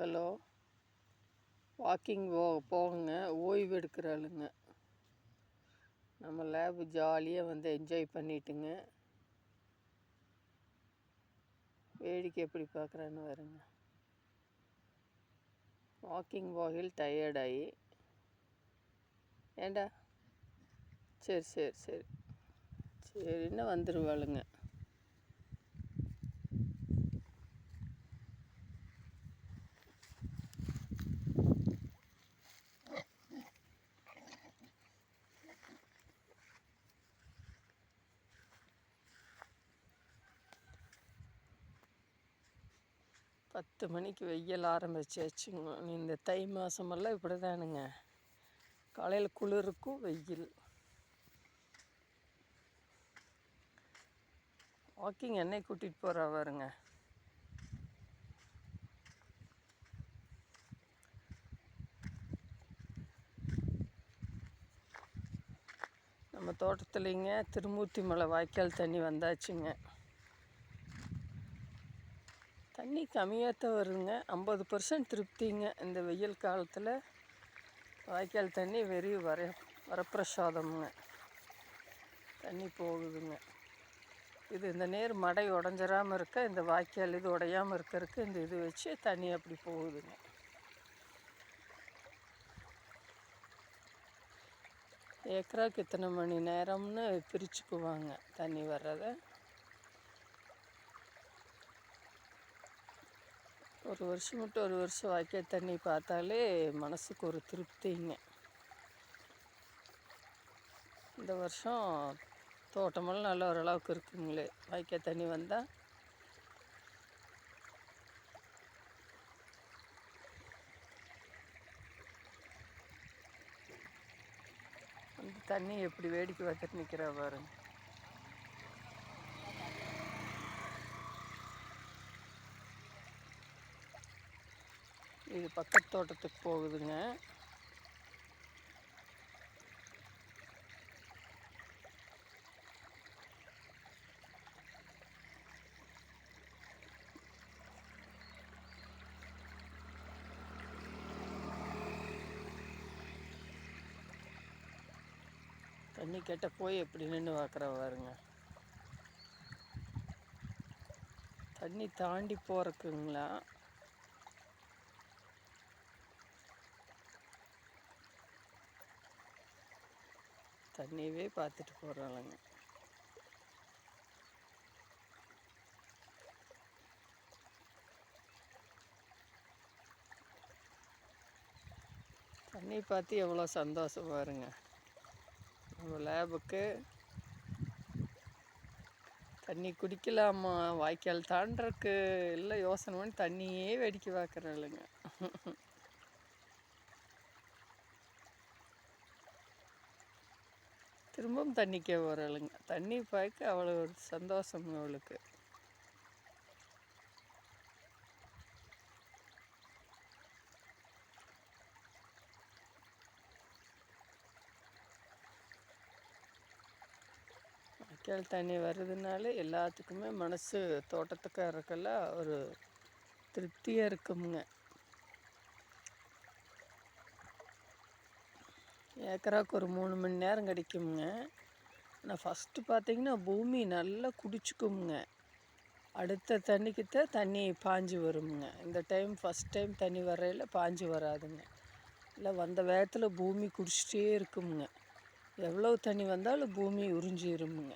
Hello. Walking போ போங்க. ஓய்வு எடுக்கிற ஆளுங்க நம்ம லேபு ஜாலியாக வந்து என்ஜாய் பண்ணிட்டுங்க. வேடிக்கை எப்படி பார்க்குறான்னு வருங்க. வாக்கிங் போகையில் டயர்டாகி ஏண்டா? சரி சரி சரி. சரின்னு வந்துடுவாளுங்க பத்து மணிக்கு வெயில் ஆரம்பிச்சாச்சுங்க. இந்த தை மாதமெல்லாம் இப்படி தானுங்க காலையில் குளிருக்கும் வெயில். வாக்கிங் என்னை கூட்டிகிட்டு போகிறா வருங்க நம்ம தோட்டத்துலேங்க திருமூர்த்தி மலை வாய்க்கால் தண்ணி வந்தாச்சுங்க. தண்ணி கம்மியாக தான் வருதுங்க ஐம்பது பர்சன்ட் திருப்திங்க. இந்த வெயில் காலத்தில் வாய்க்கால் தண்ணி வெறி வர வரப்பிரசாதம்ங்க. தண்ணி போகுதுங்க. இது இந்த நேர் மடை உடஞ்சிராமல் இருக்க இந்த வாய்க்கால் இது உடையாமல் இருக்கிறதுக்கு இந்த இது வச்சு தண்ணி அப்படி போகுதுங்க. ஏக்கராக்கு இத்தனை மணி நேரம்னு பிரிச்சுக்குவாங்க தண்ணி வர்றதை. ஒரு வருஷம் மட்டும் ஒரு வருஷம் வாய்க்கால் தண்ணி பார்த்தாலே மனசுக்கு ஒரு திருப்திங்க. இந்த வருஷம் தோட்டமெல்லாம் நல்ல ஓரளவுக்கு இருக்குங்களே. வாய்க்கால் தண்ணி வந்தால் அந்த தண்ணி எப்படி வேடிக்கை பார்த்துட்டு நிற்கிறா பாருங்க. இது பக்கத்து தோட்டத்துக்கு போகுதுங்க. தண்ணி கேட்ட போய் எப்படி நின்று பார்க்குற பாருங்க. தண்ணி தாண்டி போகிறக்குங்களா தண்ணியவே பார்த்துட்டு போகிறாளுங்க தண்ணி பார்த்து எவ்வளோ சந்தோஷம் பாருங்க. நம்ம லேபுக்கு தண்ணி குடிக்கலாமா? வாய்க்கால் தாண்டறக்கு எல்லாம் யோசனை பண்ணி தண்ணியே வேடிக்கை பார்க்குறாளுங்க. திரும்பவும் தண்ணிக்கே வரலைங்க தண்ணி பார்க்க அவ்வளோ ஒரு சந்தோஷம் அவளுக்கு வாய்க்கால் தண்ணி வருதுனால எல்லாத்துக்குமே மனசு தோட்டத்துக்காரருக்கெல்லாம் ஒரு திருப்தியாக இருக்குமுங்க. ஏக்கராவுக்கு ஒரு மூணு மணி நேரம் கிடைக்குமுங்க. ஆனால் ஃபஸ்ட்டு பார்த்தீங்கன்னா பூமி நல்லா குடிச்சுக்குமுங்க. அடுத்த தண்ணிக்குத்தான் தண்ணி பாஞ்சு வருமுங்க. இந்த டைம் ஃபஸ்ட் டைம் தண்ணி வரையில் பாஞ்சு வராதுங்க. இல்லை வந்த வேகத்தில் பூமி குடிச்சிட்டே இருக்குமுங்க. எவ்வளோ தண்ணி வந்தாலும் பூமி உறிஞ்சிருமுங்க.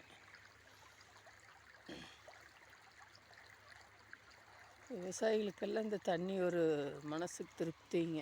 விவசாயிகளுக்கெல்லாம் இந்த தண்ணி ஒரு மனசுக்கு திருப்திங்க.